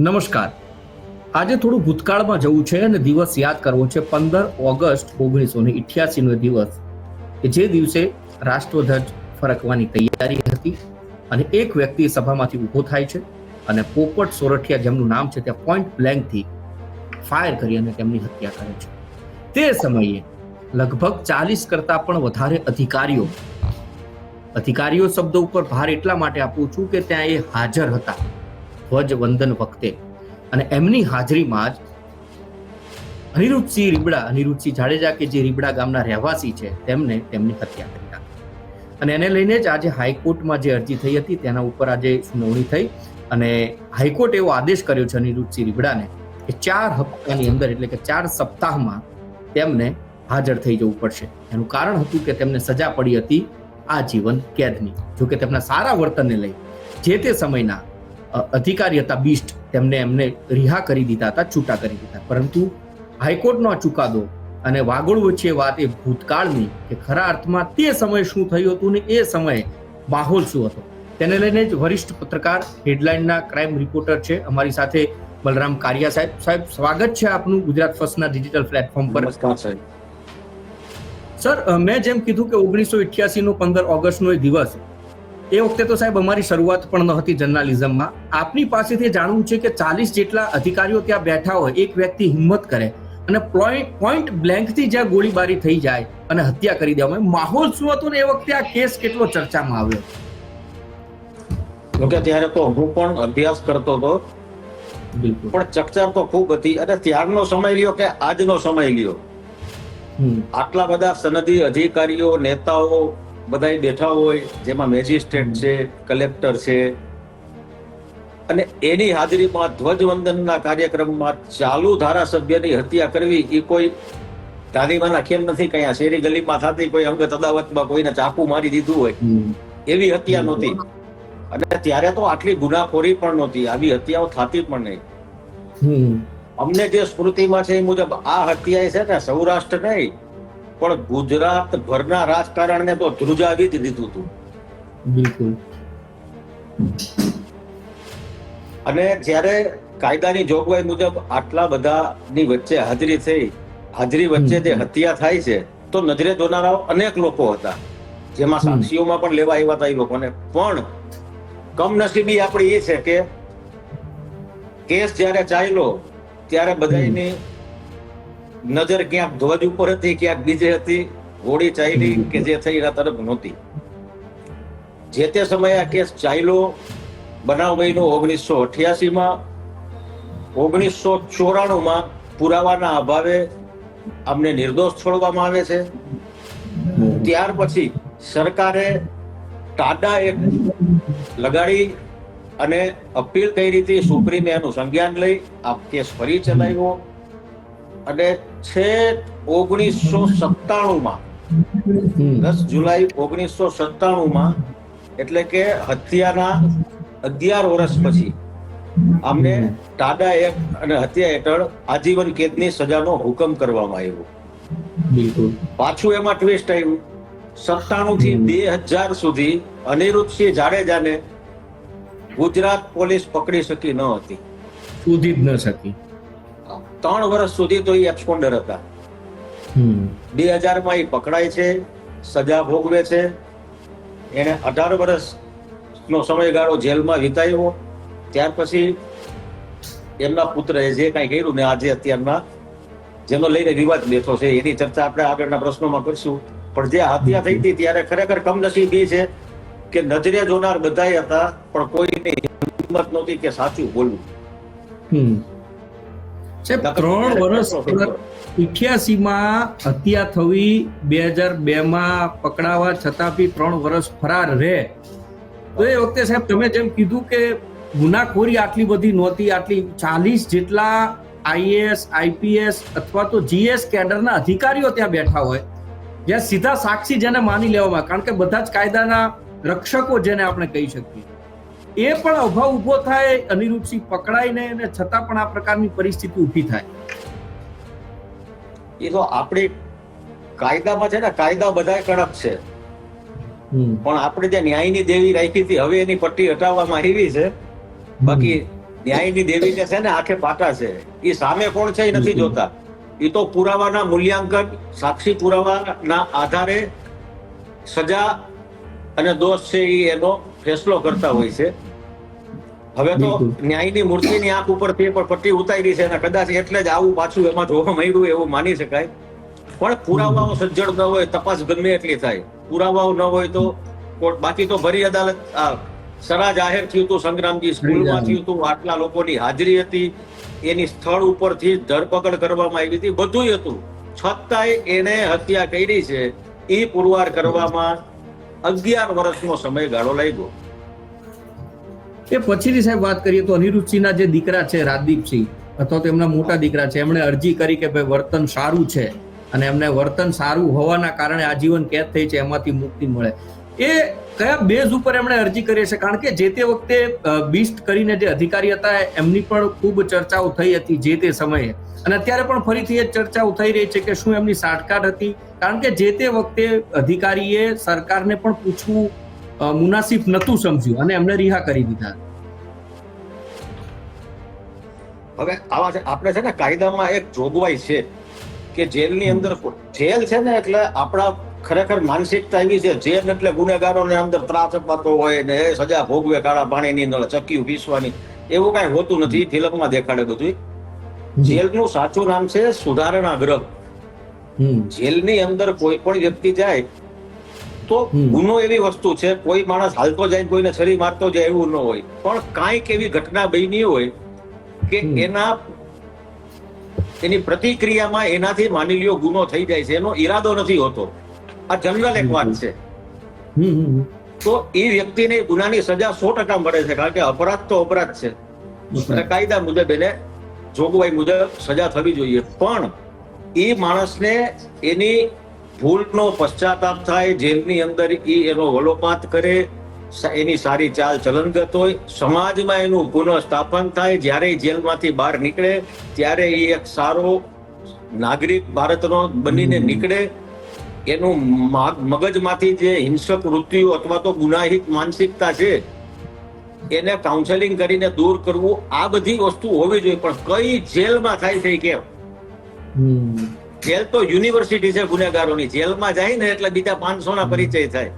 નમસ્કાર. આજે થોડું ભૂતકાળમાં જવું છે અને દિવસ યાદ કરવો છે. પંદર ઓગસ્ટ ઓગણીસો ને ઇઠ્યાસીનો દિવસ કે જે દિવસે રાષ્ટ્રધ્વજ ફરકવાની તૈયારી હતી અને એક વ્યક્તિ સભામાંથી ઊભો થાય છે અને પોપટ સોરઠિયા જેમનું નામ છે ત્યાં પોઈન્ટ બ્લેન્કથી ફાયર કરી અને તેમની હત્યા કરે છે. તે સમયે લગભગ ચાલીસ કરતાં પણ વધારે અધિકારીઓ અધિકારીઓ શબ્દ ઉપર ભાર એટલા માટે આપું છું કે ત્યાં એ હાજર હતા. ધ્વજ વંદન વખતે. અને એમની હાજરીમાં જ અનિરુદ્ધસિંહ રીબડા, અનિરુદ્ધસિંહ જાડેજા કે જે રીબડા ગામના રહેવાસી છે, તેમને તેમની હત્યા કરી નાખી. અને એને લઈને જ આજે હાઈકોર્ટમાં જે અરજી થઈ હતી, તેના ઉપર આજે સુનાવણી થઈ. અને હાઈકોર્ટ એવો આદેશ કર્યો છે અનિરુદ્ધસિંહ રીબડાને કે ચાર હપ્તાની અંદર, એટલે કે ચાર સપ્તાહમાં તેમને હાજર થઈ જવું પડશે. એનું કારણ હતું કે તેમને સજા પડી હતી આજીવન કેદની. જોકે તેમના સારા વર્તનને લઈ જે તે સમયના અધિકારી હતા બીસ્ટ. તેમને એમને રિહા કરી દીધા હતા છૂટા કરી દીધા. પરંતુ હાઈકોર્ટનો ચુકાદો. અને વાગોળ વચ્ચે વાત એ ભૂતકાળની કે ખરા અર્થમાં તે સમયે શું થયું હતું ને એ સમયે માહોલ શું હતો. તેને લઈને જ વરિષ્ઠ પત્રકાર હેડલાઇનના ક્રાઇમ રિપોર્ટર છે અમારી સાથે બલરામ કારિયા સાહેબ. સાહેબ સ્વાગત છે આપનું ગુજરાત ફર્સ્ટના ડિજિટલ પ્લેટફોર્મ પર. સર મેં જેમ કીધું કે ઓગણીસો ઇઠ્યાસી નો પંદર ઓગસ્ટનો એ દિવસ એ વખતે તો સાહેબ અમારી શરૂઆત પણ નહોતી હતી જર્નાલિઝમમાં. આપની પાસેથી જાણવું છે કે ચાલીસ જેટલા અધિકારીઓ ત્યાં બેઠા હોય એક વ્યક્તિ હિંમત કરે અને પોઈન્ટ બ્લેન્કથી જ્યાં ગોળીબારી થઈ જાય અને હત્યા કરી દેવામાં માહોલ શું હતો ને એ વખતે આ કેસ કેટલો ચર્ચામાં આવ્યો? જોકે ત્યારે તો હું પણ અભ્યાસ કરતો હતો. બિલકુલ. પણ ચકચાર તો ખૂબ હતી અને ત્યારનો સમય લ્યો કે આજનો સમય લ્યો આટલા બધા સનદી અધિકારીઓ નેતાઓ બધા બેઠા હોય જેમાં મેજિસ્ટ્રેટ છે કલેક્ટર છે. અને એની હાજરીમાં ધ્વજવંદનના કાર્યક્રમમાં ચાલુ ધારાસભ્યની હત્યા કરવી એ કોઈ ગાંધીમાના કેમ નથી કઈ આ શેરી ગલીમાં થતી કોઈ અંગત અદાવતમાં કોઈને ચાકુ મારી દીધું હોય. એવી હત્યા નહોતી. અને ત્યારે તો આટલી ગુનાખોરી પણ નહોતી. આવી હત્યાઓ થતી પણ નહીં. અમને જે સ્મૃતિમાં છે એ મુજબ આ હત્યા એ છે ને સૌરાષ્ટ્ર નહીં પણ ગુજરાત ભરના રાજકારણને તો ધ્રુજાવી જ દીધું હતું. બિલકુલ. અને જ્યારે કાયદાની જોગવાઈ મુજબ આટલા બધાની વચ્ચે હાજરી થઈ હાજરી વચ્ચે જે હત્યા થાય છે તો નજરે જોનારાઓ અનેક લોકો હતા. જેમાં સાક્ષીઓમાં પણ લેવા આવ્યા હતા એ લોકોને. પણ કમનસીબી આપણી એ છે કે કેસ જ્યારે ચાલ્યો ત્યારે બધાની નજર ક્યાંક ધ્વજ ઉપર હતી, ક્યાંક બીજે હતી. ગોળી ચાલી કે જે થઈ એના તરફ નહોતી. જે તે સમયે આ કેસ ચાલ્યો બનાવ બન્યો ઓગણીસો અઠ્યાસી માં ઓગણીસો ચોરાણું માં પુરાવાના અભાવે અમને નિર્દોષ છોડવામાં આવે છે. ત્યાર પછી સરકારે ટાડા એક લગાડી અને અપીલ કરી હતી, સુપ્રીમે એનું સંજ્ઞાન લઈ. આ કેસ ફરી ચલાવ્યો. અને છેક ઓગણીસો સત્તાણું માં દસ જુલાઈ ઓગણીસો સત્તાણું માં એટલે કે હત્યાના અગિયાર વર્ષ પછી અમને ટાડા એક અને હત્યા હેઠળ આજીવન કેદની સજાનો હુકમ કરવામાં આવ્યો. પાછું એમાં ટ્વિસ્ટ આવ્યું. સત્તાણું થી બે હજાર સુધી અનિરુદ્ધસિંહ જાડેજાને ગુજરાત પોલીસ પકડી શકી ન હતી. સુધી જ ન શકી. ત્રણ વર્ષ સુધી તો એ એબ્સકોન્ડર હતા. બે હજારમાં એ પકડાય છે સજા ભોગવે છે. એને અઢાર વર્ષનો સમયગાળો જેલમાં વિતાવ્યો. ત્યાર પછી એમના પુત્રએ જે કાંઈ કર્યું ને આજે અત્યારના જેનો લઈને વિવાદ બેઠો છે એની ચર્ચા આપણે આગળના પ્રશ્નોમાં કરશું. પણ જે હત્યા થઈ હતી ત્યારે ખરેખર કમનસીબી છે કે નજરે જોનાર બધાય હતા પણ કોઈની હિંમત નહોતી કે સાચું બોલવું. સાહેબ ત્રણ વર્ષ ઇઠ્યાસી માં હત્યા થવી બે હજાર બે માં પકડાવા છતાં બી ત્રણ વર્ષ ફરાર રહે. તો એ વખતે સાહેબ તમે જેમ કીધું કે ગુનાખોરી આટલી બધી નહોતી આટલી ચાલીસ જેટલા આઈએએસ આઈપીએસ અથવા તો જીએસ કેડરના અધિકારીઓ ત્યાં બેઠા હોય જ્યાં સીધા સાક્ષી જેને માની લેવામાં કારણ કે બધા જ કાયદાના રક્ષકો જેને આપણે કહી શકીએ. એ પણ અભાવ ઊભો થાય અનિરુદ્ધસિંહ પકડાય ને અને છતાં પણ આ પ્રકારની પરિસ્થિતિ ઊભી થાય. એ તો આપણે કાયદામાં છે ને કાયદા બધા કડક છે. પણ આપણે જે ન્યાયની દેવી રાખી હતી હવે એની પટ્ટી હટાવવામાં આવી છે. બાકી ન્યાયની દેવીને છે ને આંખે પાટા છે. એ સામે કોણ છે એ નથી જોતા. એ તો પુરાવાના મૂલ્યાંકન સાક્ષી પુરાવાના આધારે સજા અને દોષ છે એ એનો ફેસલો કરતા હોય છે. હવે તો. ન્યાયની મૂર્તિની આંખ ઉપરથી પણ પટ્ટી ઉતારી છે અને કદાચ એટલે જ આવું પાછું એમાં જોવા મળ્યું એવું માની શકાય. પણ પુરાવાઓ સજ્જડ ન હોય તપાસ ગમે એટલી થાય. પુરાવાઓ ન હોય તો કોર્ટ બાકી તો ભરી અદાલત સરા જાહેર થયું હતું સંગ્રામજી સ્કૂલમાં થયું હતું આટલા લોકોની હાજરી હતી એની સ્થળ ઉપરથી ધરપકડ કરવામાં આવી હતી બધું હતું. છતાંય એને હત્યા કરી છે. એ પુરવાર કરવામાં અગિયાર વર્ષનો સમયગાળો લાગ્યો. એ પછીની સાહેબ વાત કરીએ તો અનિરુદ્ધસિંહના જે દીકરા છે, રાજદીપસિંહ અથવા તો એમના મોટા દીકરા છે. એમણે અરજી કરી કે ભાઈ વર્તન સારું છે અને એમને વર્તન સારું હોવાના કારણે આજીવન કેદ થઈ છે, એમાંથી મુક્તિ મળે. એ કયા બેઝ ઉપર એમણે અરજી કરી છે? કારણ કે જે તે વખતે બિસ્ટ કરીને જે અધિકારી હતા, એમની પણ ખૂબ ચર્ચાઓ થઈ હતી જે તે સમયે. અને અત્યારે પણ ફરીથી એ ચર્ચાઓ થઈ રહી છે કે શું એમની સાટકાટ હતી? કારણ કે જે તે વખતે અધિકારીએ સરકારને પણ પૂછવું મુનાસિબ નહોતું સમજ્યું અને એમને રિહા કરી દીધા. હવે આવા છે આપણે છે ને કાયદામાં એક જોગવાઈ છે કે જેલની અંદર જેલ છે ને એટલે આપણા ખરેખર માનસિકતા એવી છે જેલ એટલે ગુનેગારોને અંદર ત્રાસ અપાતો હોય ને એ સજા ભોગવે કાળા પાણીની અંદર ચક્કી પીસવાની એવું કાંઈ હોતું નથી ફિલ્મમાં દેખાડે બધું જેલનું સાચું નામ છે સુધારણા ગ્રહ. હમ. જેલની અંદર કોઈ પણ વ્યક્તિ જાય તો ગુનો એવી વસ્તુ છે કોઈ માણસ હાલતો જાય કોઈને છરી મારતો જાય એવું ન હોય. પણ કાંઈક એવી ઘટના બની હોય કે એના એની પ્રતિક્રિયામાં એનાથી માની લ્યો ગુનો થઈ જાય છે એનો ઈરાદો નથી હોતો. આ જનરલ એક વાત છે. તો એ વ્યક્તિને ગુનાની સજા સો ટકા મળે છે કારણ કે અપરાધ તો અપરાધ છે. અને કાયદા મુજબ એને જોગવાઈ મુજબ સજા થવી જોઈએ. પણ એ માણસને એની ભૂલનો પશ્ચાતાપ થાય જેલની અંદર એ એનો વલોપાત કરે એની સારી ચાલ ચલનગત હોય સમાજમાં એનું પુનઃસ્થાપન થાય જ્યારે જેલમાંથી બહાર નીકળે ત્યારે એ એક સારો નાગરિક ભારતનો બનીને નીકળે. એનું મગજમાંથી જે હિંસક વૃત્તિઓ અથવા તો ગુનાહિત માનસિકતા છે એને કાઉન્સેલિંગ કરીને દૂર કરવું આ બધી વસ્તુ હોવી જોઈએ પણ કઈ જેલમાં થાય છે કેમ. જેલ તો યુનિવર્સિટી છે ગુનેગારોની. જેલમાં જાય ને એટલે બીજા પાંચસો ના પરિચય થાય.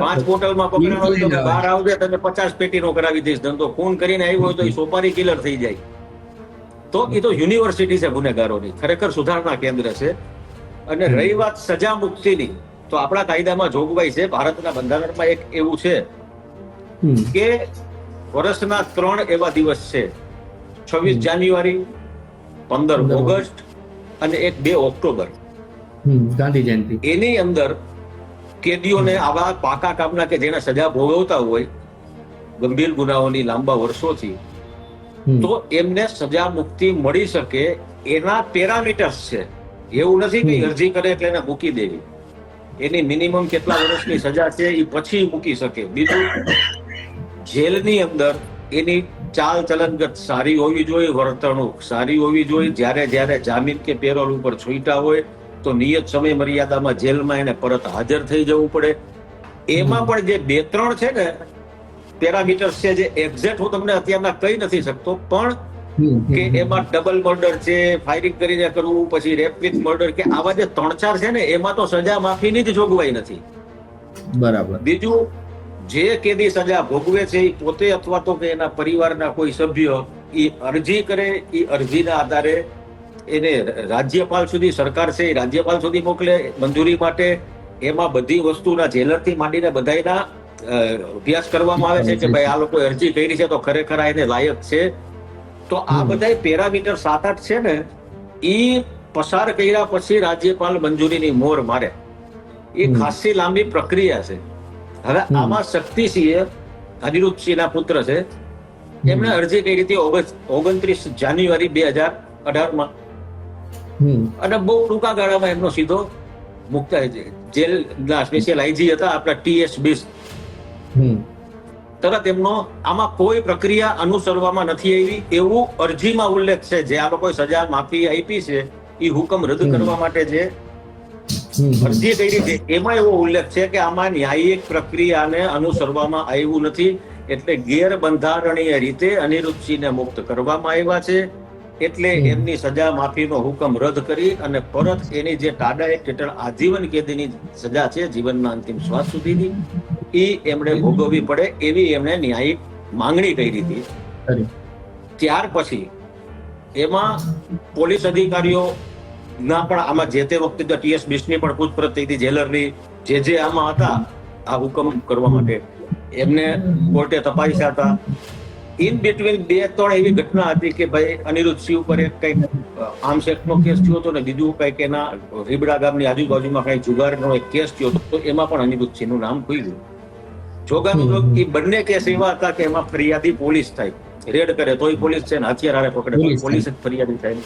પાંચ પોટલમાં પકડાણો તો બહાર આવજે તમે પચાસ પેટીનો કરાવી દઈશ. ધંધો ફોન કરીને આવ્યો હોય તો એ સોપારી કિલર થઈ જાય. તો એ તો યુનિવર્સિટી છે ગુનેગારોની. ખરેખર સુધારણા કેન્દ્ર છે. અને રહી વાત સજા મુક્તિની. તો આપણા કાયદામાં જોગવાઈ છે. ભારતના બંધારણમાં એક એવું છે કે વર્ષના ત્રણ એવા દિવસ છે. છવ્વીસ જાન્યુઆરી પંદર ઓગસ્ટ અને એક બે ઓક્ટોબર. ગાંધી જયંતિ. એની અંદર કેદીઓને આવા પાકા કામના કે જેને સજા ભોગવતા હોય ગંભીર ગુનાઓની લાંબા વર્ષોથી તો એમને સજા મુક્તિ મળી શકે એના પેરામીટર્સ છે. એવું નથી કે અરજી કરે એટલે એને મૂકી દેવી. એની મિનિમમ કેટલા વર્ષની સજા છે એ પછી મૂકી શકે. બીજું જેલની અંદર એની ચાલ ચલનગત સારી હોવી જોઈએ વર્તણૂક સારી હોવી જોઈએ. જ્યારે જ્યારે જામીન કે પેરોલ ઉપર છૂટા હોય તો નિયત સમય મર્યાદામાં જેલમાં એને પરત હાજર થઈ જવું પડે. એમાં પણ જે બે ત્રણ છે ને પેરામીટર્સ છે જે એક્ઝેક્ટ હું તમને અત્યારના કહી નથી શકતો પણ કે એમાં ડબલ મર્ડર છે ફાયરિંગ કરીને કરવું પછી રેપ વિથ મર્ડર કે આવા જે ત્રણ ચાર છે ને એમાં તો સજા માફીની જ જોગવાઈ નથી. બરાબર. બીજું જે કેદી સજા ભોગવે છે એ પોતે અથવા તો કે એના પરિવારના કોઈ સભ્ય એ અરજી કરે એ અરજીના આધારે એને રાજ્યપાલ સુધી સરકાર છે એ રાજ્યપાલ સુધી મોકલે મંજૂરી માટે એમાં બધી વસ્તુના જેલરથી માંડીને બધાયના અભ્યાસ કરવામાં આવે છે કે ભાઈ આ લોકોએ અરજી કરી છે તો ખરેખર એને લાયક છે તો આ. બધા પેરામીટર સાત આઠ છે ને એ પસાર કર્યા પછી રાજ્યપાલ મંજૂરીની મોર મારે એ. ખાસી લાંબી પ્રક્રિયા છે હવે આમાં શક્તિસિંહે અનિરુદ્ધસિંહના પુત્ર છે એમણે અરજી કરી હતી ઓગણત્રીસ જાન્યુઆરી બે હજાર અઢારમાં. અને બહુ ટૂંકા ગાળામાં એમનો સીધો મુક્ત જેલના સ્પેશિયલ આઈજી હતા આપણા ટીએસ બીસ તરત એમનો આમાં કોઈ પ્રક્રિયા અનુસરવામાં નથી આવી એવું અરજીમાં ઉલ્લેખ છે. જે આ લોકોએ સજા માફી આપી છે એ હુકમ રદ કરવા માટે જે. અરજી કરી છે એમાં એવો ઉલ્લેખ છે કે આમાં ન્યાયિક પ્રક્રિયાને અનુસરવામાં આવ્યું નથી એટલે ગેરબંધારણીય રીતે અનિરુદ્ધસિંહને મુક્ત કરવામાં આવ્યા છે. એટલે એમની સજા માફીનો હુકમ રદ કરી અને પરત એની જે ટાડા એક્ટ હેઠળ આજીવન કેદીની સજા છે જીવનના અંતિમ શ્વાસ સુધીની એ એમણે ભોગવવી પડે એવી એમણે ન્યાયિક માંગણી કરી હતી. ત્યાર પછી એમાં પોલીસ અધિકારીઓ ના પણ આમાં જે તે વખતે ટીએસ બિસ્ટની પણ પૂછપરછ થઈ હતી જેલરની. જે જે આમાં હતા આ હુકમ કરવા માટે. એમને કોર્ટે તપાસ્યા હતા. ઇન બિટવીન બે ત્રણ એવી ઘટના હતી કે ભાઈ અનિરુદ્ધ સિંહ ઉપર એક કંઈક આર્મ્સ એક્ટનો કેસ થયો હતો ને બીજું કંઈક એના રીબડા ગામની આજુબાજુમાં કંઈક જુગારનો એક કેસ થયો હતો તો એમાં પણ અનિરુદ્ધ સિંહનું નામ ખુલ્યું જોગાનું હમ. એ બંને કેસ એવા હતા કે એમાં ફરિયાદી પોલીસ થાય. રેડ કરે તોય પોલીસ છે ને હથિયાર પકડે પોલીસ જ ફરિયાદી થાય.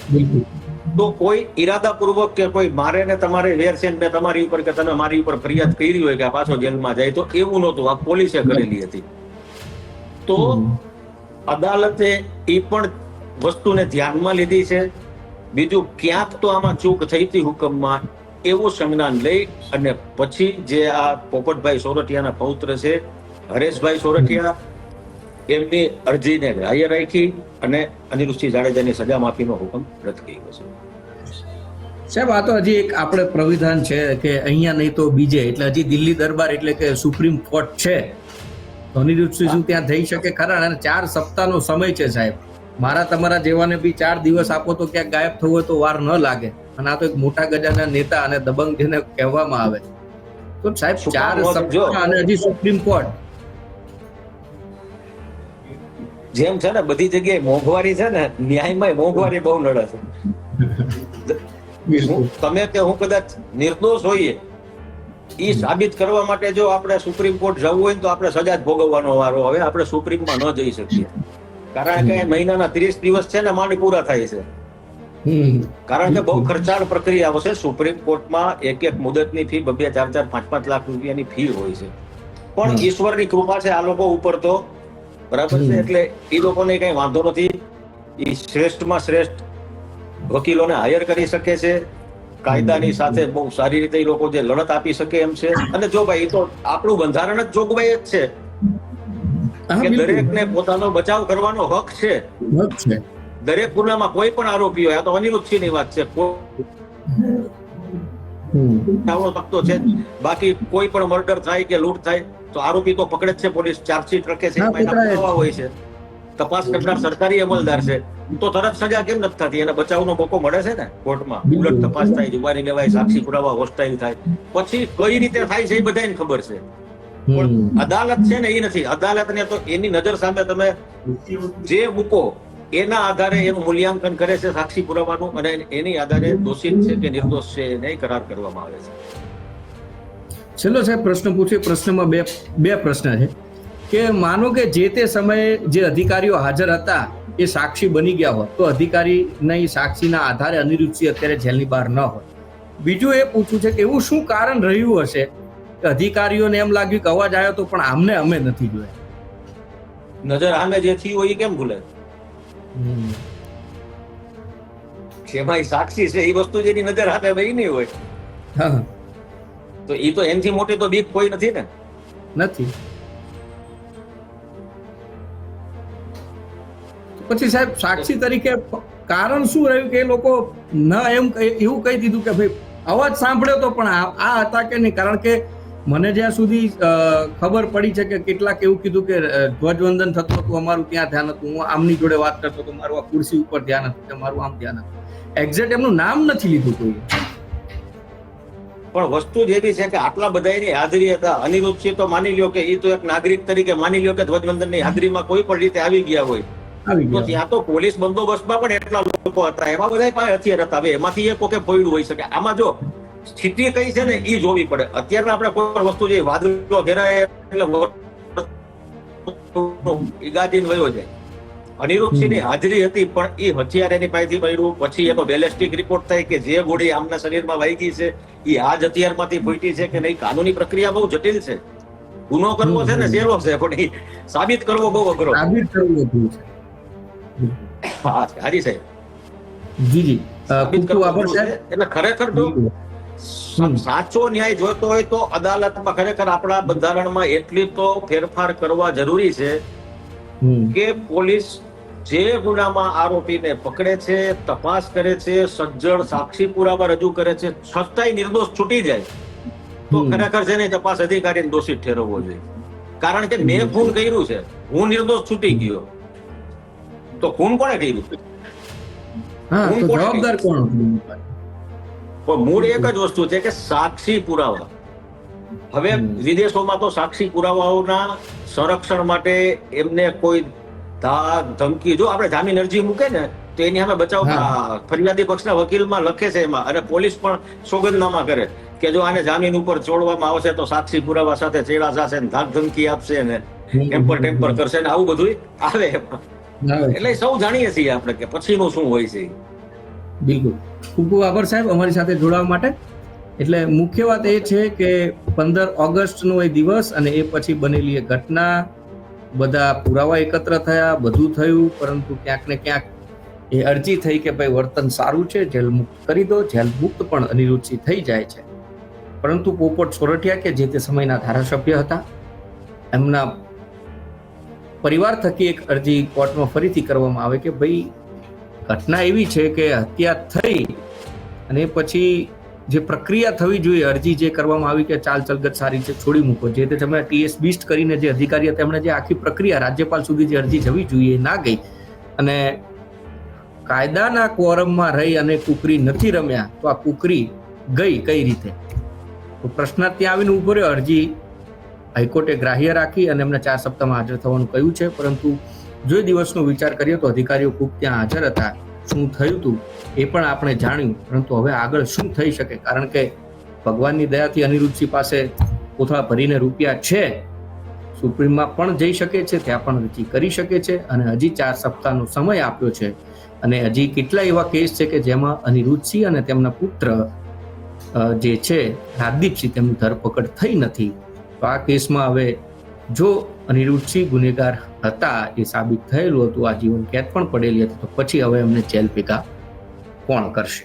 તો કોઈ ઈરાદાપૂર્વક કે કોઈ મારે ને તમારે વેરસેન ને મેં તમારી ઉપર કે તમે મારી ઉપર ફરિયાદ કરી હોય કે પાછો જેલમાં જાય તો એવું નહોતું. આ પોલીસે કરેલી હતી. તો અદાલતે એ પણ વસ્તુને ધ્યાનમાં લીધી છે. બીજું ક્યાંક તો આમાં ચૂક થઈ હતી હુકમમાં એવું સંજ્ઞાન લઈ અને પછી જે આ પોપટભાઈ સોરઠિયાના પૌત્ર છે હરેશભાઈ સોરઠિયા એમની અરજીને ગ્રાહ્ય રાખી અને અનિરુદ્ધસિંહ જાડેજાની સજા માફીનો હુકમ રદ કર્યો છે. સાહેબ આ તો હજી એક આપણે પ્રવિધાન છે કે અહીંયા નહીં તો બીજે. એટલે હજી દિલ્હી દરબાર એટલે કે સુપ્રીમ કોર્ટ છે. સિંહ શું ત્યાં થઈ શકે ખરા? અને ચાર સપ્તાહનો સમય છે સાહેબ. મારા તમારા જેવાને બી ચાર દિવસ આપો તો ક્યાંક ગાયબ થવું હોય તો વાર ન લાગે. અને આ તો એક મોટા ગજાના નેતા અને દબંગ જેને કહેવામાં આવે. તો સાહેબ ચાર? સપ્તાહ અને હજી સુપ્રીમ કોર્ટ. જેમ છે ને બધી જગ્યાએ મોંઘવારી છે ને ન્યાયમાં મોંઘવારી બહુ નડે છે. તમે કે હું કદાચ નિર્દોષ હોઈએ એ સાબિત કરવા માટે જો આપણે સુપ્રીમ કોર્ટ જવું હોય તો આપણે સજા જ ભોગવવાનો વારો. હવે આપણે સુપ્રીમમાં ન જઈ શકીએ. કારણ કે મહિનાના ત્રીસ દિવસ છે ને માંડ પૂરા થાય છે. કારણ કે બહુ ખર્ચાળ પ્રક્રિયા છે સુપ્રીમ કોર્ટમાં એક એક મુદતની ફી બબે ચાર ચાર પાંચ પાંચ લાખ રૂપિયાની ફી હોય છે. પણ. ઈશ્વરની કૃપા છે આ લોકો ઉપર તો. બરાબર છે? એટલે એ લોકોને કઈ વાંધો નથી. એ શ્રેષ્ઠમાં શ્રેષ્ઠ વકીલોને હાયર કરી શકે છે. કાયદાની સાથે બહુ સારી રીતે એ લોકો જે લડત આપી શકે એમ છે. અને જો ભાઈ તો આપણું બંધારણ જ જોગવાઈ જ છે. કે દરેકને પોતાનો બચાવ કરવાનો હક છે. હક છે. દરેક ગુનામાં કોઈ પણ આરોપી હોય આ તો અનિરુદ્ધસિંહની વાત છે. આવડો તકતો છે બાકી કોઈ પણ મર્ડર થાય કે લૂંટ થાય તો આરોપી તો પકડે જ છે પોલીસ. ચાર્જશીટ રખે છે. હોય છે. તપાસ કરનાર સરકારી અમલદાર છે. તો તરત સજા કેમ નથી થતી? એને બચાવનો મોકો મળે છે ને કોર્ટમાં? ઉલટ તપાસ થાય જુબારી લેવાય સાક્ષી પુરાવા હોસ્ટાઇલ થાય. પછી કઈ રીતે થાય છે એ બધાને ખબર છે. અદાલત છે ને એ નથી. અદાલતને તો એની નજર સામે તમે જે મૂકો એના આધારે એનું મૂલ્યાંકન કરે છે સાક્ષી પુરાવાનું અને એની આધારે દોષિત છે કે નિર્દોષ છે એને કરાર કરવામાં આવે છે. છેલ્લો સાહેબ પ્રશ્ન પૂછ્યો પ્રશ્નમાં બે બે પ્રશ્ન છે. કે માનો કે જે તે સમયે જે અધિકારીઓ હાજર હતા એ સાક્ષી બની ગયા હોત તો અધિકારીના સાક્ષીના આધારે અનિરુચિ અત્યારે જેલની બહાર ન હોય. બીજું એ પૂછવું છે કે એવું શું કારણ રહ્યું હશે? કે અધિકારીઓને એમ લાગ્યું કે અવાજ આવ્યો તો પણ આમને અમે નથી જોયા. નજર આમે જે થયું હોય એ કેમ ભૂલે? જેમાં સાક્ષી છે એ વસ્તુ જેની નજર હાથે વહી નહીં હોય. તો એ તો એનથી મોટી તો બીક કોઈ નથી ને? નથી. પછી સાહેબ, સાક્ષી તરીકે કારણ શું રહ્યું કે એ લોકો ન એમ એવું કહી દીધું કે ભાઈ, અવાજ સાંભળ્યો તો પણ આ હતા કે નહીં? કારણ કે મને જ્યાં સુધી ખબર પડી છે કે કેટલાક એવું કીધું કે ધ્વજવંદન થતું હતું, અમારું ત્યાં ધ્યાન હતું? હું આમની જોડે વાત કરતો હતો, મારું આ ખુરશી ઉપર ધ્યાન હતું કે મારું આમ ધ્યાન હતું. એક્ઝેક્ટ એમનું નામ નથી લીધું કોઈ. પણ વસ્તુ જ એવી છે કે આટલા બધા એની હાજરી હતા. અનિરુદ્ધસિંહ તો માની લ્યો કે એ તો એક નાગરિક તરીકે માની લ્યો કે ધ્વજવંદનની હાજરીમાં કોઈ પણ રીતે આવી ગયા હોય. તો ત્યાં તો પોલીસ બંદોબસ્તમાં પણ એટલા લોકો હતા. એમાં બધા પાસે હથિયાર હતા. હવે એમાંથી એક કોકે ફોડ્યું હોઈ શકે. આમાં જો સ્થિતિ કઈ છે ને એ જોવી પડે. અત્યારે આપણે કોઈ પણ વસ્તુ જે વાદળો ઘેરાય એટલે ગાડીને વયો જાય. અનિરુદ્ધસિંહની હાજરી હતી પણ એ હથિયાર એની પાસેથી મળ્યું પછી એનો બેલેસ્ટિક રિપોર્ટ થાય કે જે ગોળી આમના શરીરમાં વાગી છે એ આ જ હથિયારમાંથી ફૂટી છે કે નહીં? કાનૂની પ્રક્રિયા બહુ જટિલ છે. ગુનો કરવો છે ને સહેલો છે પણ સાબિત કરવો બહુ અઘરો સાબિત કરવો હા હાજી સાહેબ. જી જી. ખૂબ ખૂબ આભાર સાહેબ. એટલે ખરેખર જો સાચો ન્યાય જોતો હોય તો અદાલતમાં ખરેખર આપણા બંધારણમાં એટલી તો ફેરફાર કરવા જરૂરી છે કે પોલીસ જે ગુનામાં આરોપીને પકડે છે તપાસ કરે છે સજ્જડ સાક્ષી પુરાવા રજૂ કરે છે છતાંય નિર્દોષ છૂટી જાય. તો ખરેખર છે ને તપાસ અધિકારીને દોષિત ઠેરવવો જોઈએ. કારણ કે મેં ખૂન કર્યું છે. હું નિર્દોષ છૂટી ગયો. તો ખૂન કોણે કર્યું હા તો જવાબદાર કોણ પણ મૂળ એક જ વસ્તુ છે કે સાક્ષી પુરાવા હવે વિદેશોમાં તો સાક્ષી પુરાવાઓના સંરક્ષણ માટે એમને કોઈ ધાક ધમકી જો આપણે જામીન અરજી મૂકે ને તો એની સામે બચાવ ફરિયાદી પક્ષના વકીલમાં લખે છે એમાં અને પોલીસ પણ સોગંદનામા કરે કે જો આને જામીન ઉપર છોડવામાં આવશે તો સાક્ષી પુરાવા સાથે ચેડા જશે ને ધાક ધમકી આપશે ને ટેમ્પર ટેમ્પર કરશે ને આવું બધું આવે છે. એટલે સૌ જાણીએ છીએ આપણે કે પછીનું શું હોય છે. બિલકુલ. ખૂબ ખૂબ આભાર સાહેબ અમારી સાથે જોડાવા માટે. એટલે મુખ્ય વાત એ છે કે પંદર ઓગસ્ટનો એ દિવસ અને એ પછી બનેલી એ ઘટના બધા પુરાવા એકત્ર થયા બધું થયું પરંતુ ક્યાંક ને ક્યાંક એ અરજી થઈ કે ભાઈ વર્તન સારું છે જેલ મુક્ત કરી દો જેલ મુક્ત પણ અનિરુચિ થઈ જાય છે. પરંતુ પોપટ સોરઠિયા કે જે તે સમયના ધારાસભ્ય હતા એમના પરિવાર થકી એક અરજી કોર્ટમાં ફરીથી કરવામાં આવે કે ભાઈ, ઘટના એવી છે કે હત્યા થઈ અને પછી જે પ્રક્રિયા થવી જોઈએ, અરજી જે કરવામાં આવી કે ચાલ ચલગત સારી છે છોડી મૂકો, જે તે તમે ટીએસ બીસ્ટ કરીને જે અધિકારી હતા એમણે જે આખી પ્રક્રિયા રાજ્યપાલ સુધી જે અરજી જવી જોઈએ ના ગઈ અને કાયદાના કોરમમાં રહી અને કુકરી નથી રમ્યા, તો આ કુકરી ગઈ કઈ રીતે? તો પ્રશ્ન ત્યાં આવીને ઊભો રહ્યો, અરજી હાઈકોર્ટે ગ્રાહ્ય રાખી અને એમને ચાર સપ્તાહમાં હાજર થવાનું કહ્યું છે. પરંતુ જો એ દિવસનો વિચાર કરીએ તો અધિકારીઓ ખૂબ ત્યાં હાજર હતા. શું થયું હતું એ પણ આપણે જાણ્યું. પરંતુ હવે આગળ શું થઈ શકે? કારણ કે ભગવાનની દયાથી અનિરુદ્ધસિંહ પાસે કોથળા ભરીને રૂપિયા છે. સુપ્રીમમાં પણ જઈ શકે છે, ત્યાં પણ અરજી કરી શકે છે અને હજી ચાર સપ્તાહનો સમય આપ્યો છે. અને હજી કેટલા એવા કેસ છે કે જેમાં અનિરુદ્ધસિંહ અને તેમના પુત્ર જે છે, રાજદીપસિંહ તેમની ધરપકડ થઈ નથી. તો આ કેસમાં હવે જો અનિરુદ્ધસિંહ ગુનેગાર હતા એ સાબિત થયેલું હતું આજીવન કેદ પણ પડેલી હતી, તો પછી હવે એમને જેલ ભેગા કોણ કરશે?